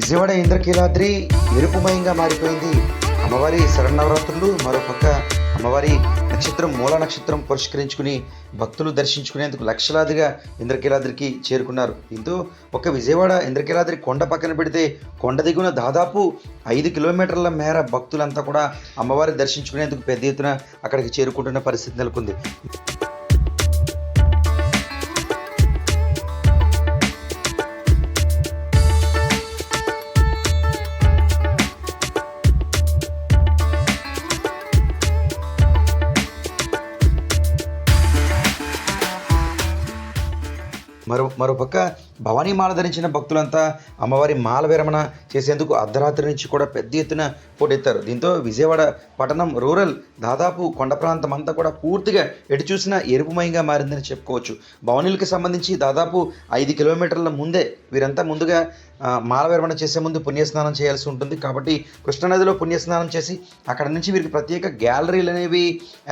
విజయవాడ ఇంద్రకీలాద్రి ఎరుపుమయంగా మారిపోయింది. అమ్మవారి శరణవరాత్రులు మరోపక్క అమ్మవారి నక్షత్రం మూల నక్షత్రం పురస్కరించుకుని భక్తులు దర్శించుకునేందుకు లక్షలాదిగా ఇంద్రకీలాద్రికి చేరుకున్నారు. దీంతో ఒక విజయవాడ ఇంద్రకీలాద్రి కొండ పక్కన పెడితే కొండ దిగున దాదాపు ఐదు కిలోమీటర్ల మేర భక్తులంతా కూడా అమ్మవారి దర్శించుకునేందుకు పెద్ద ఎత్తున అక్కడికి చేరుకుంటున్న పరిస్థితి నెలకొంది. మరో మరోపక్క భవానీ మాల ధరించిన భక్తులంతా అమ్మవారి మాల విరమణ చేసేందుకు అర్ధరాత్రి నుంచి కూడా పెద్ద ఎత్తున పోటెత్తారు. దీంతో విజయవాడ పట్టణం రూరల్ దాదాపు కొండ ప్రాంతం అంతా కూడా పూర్తిగా ఎటు చూసినా ఎరుపుమయంగా మారిందని చెప్పుకోవచ్చు. భవనీలకు సంబంధించి దాదాపు ఐదు కిలోమీటర్ల ముందే వీరంతా ముందుగా మాల విరమణ చేసే ముందు పుణ్యస్నానం చేయాల్సి ఉంటుంది. కాబట్టి కృష్ణానదిలో పుణ్యస్నానం చేసి అక్కడ నుంచి వీరికి ప్రత్యేక గ్యాలరీలు అనేవి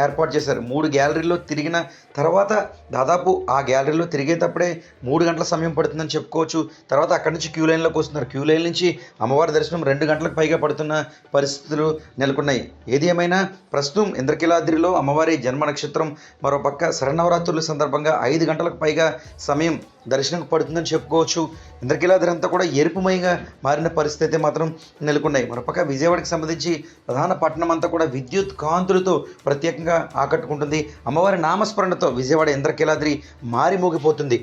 ఏర్పాటు చేశారు. మూడు గ్యాలరీల్లో తిరిగిన తర్వాత దాదాపు ఆ గ్యాలరీలో తిరిగేటప్పుడే మూడు గంటల సమయం పడుతుంది. పడుతుందని చెప్పుకోవచ్చు. తర్వాత అక్కడి నుంచి క్యూ లైన్లోకి వస్తున్నారు. క్యూ లైన్ నుంచి అమ్మవారి దర్శనం రెండు గంటలకు పైగా పడుతున్న పరిస్థితులు నెలకొన్నాయి. ఏది ఏమైనా ప్రస్తుతం ఇంద్రకీలాద్రిలో అమ్మవారి జన్మ నక్షత్రం మరోపక్క శరణవరాత్రుల సందర్భంగా ఐదు గంటలకు పైగా సమయం దర్శనం పడుతుందని చెప్పుకోవచ్చు. ఇంద్రకీలాద్రి అంతా కూడా ఎరుపుమయంగా మారిన పరిస్థితి అయితే మాత్రం నెలకొన్నాయి. మరోపక్క విజయవాడకి సంబంధించి ప్రధాన పట్టణం అంతా కూడా విద్యుత్ కాంతులతో ప్రత్యేకంగా ఆకట్టుకుంటుంది. అమ్మవారి నామస్మరణతో విజయవాడ ఇంద్రకీలాద్రి మారిమోగిపోతుంది.